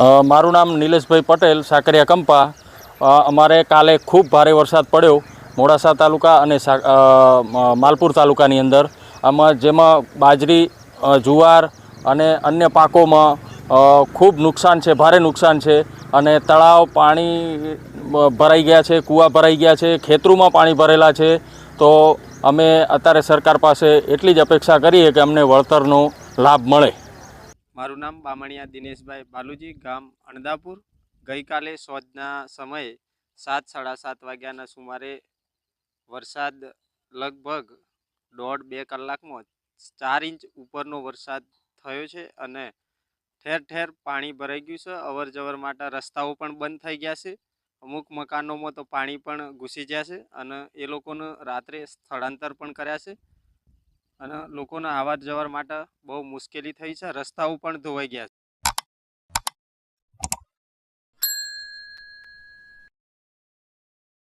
મારું નામ નિલેશભાઈ પટેલ, સાકરિયા કંપા. અમારે કાલે ખૂબ ભારે વરસાદ પડ્યો મોડાસા તાલુકા અને માલપુર તાલુકાની અંદર. આમાં જેમાં બાજરી જુવાર અને અન્ય પાકોમાં ખૂબ નુકસાન છે, ભારે નુકસાન છે અને તળાવ પાણી ભરાઈ ગયા છે, કૂવા ભરાઈ ગયા છે, ખેતરોમાં પાણી ભરેલા છે. તો અમે અત્યારે સરકાર પાસે એટલી જ અપેક્ષા કરીએ કે અમને વળતરનો લાભ મળે. મારું નામ બામણિયા દિનેશભાઈ બાલુજી, ગામ અણદાપુર. ગઈકાલે સોજના સમયે સાત, સાડા સાત વાગ્યાના સુમારે વરસાદ લગભગ દોઢ, બે કલાકમાં ચાર ઇંચ ઉપરનો વરસાદ થયો છે અને ઠેર ઠેર પાણી ભરાઈ ગયું છે. અવર જવર માટે રસ્તાઓ પણ બંધ થઈ ગયા છે. અમુક મકાનોમાં તો પાણી પણ ઘૂસી ગયા છે અને એ લોકોને રાત્રે સ્થળાંતર પણ કર્યા છે. અને લોકોના આવર જવર માટે બહુ મુશ્કેલી થઈ છે. રસ્તાઓ પણ ધોવાઈ ગયા છે.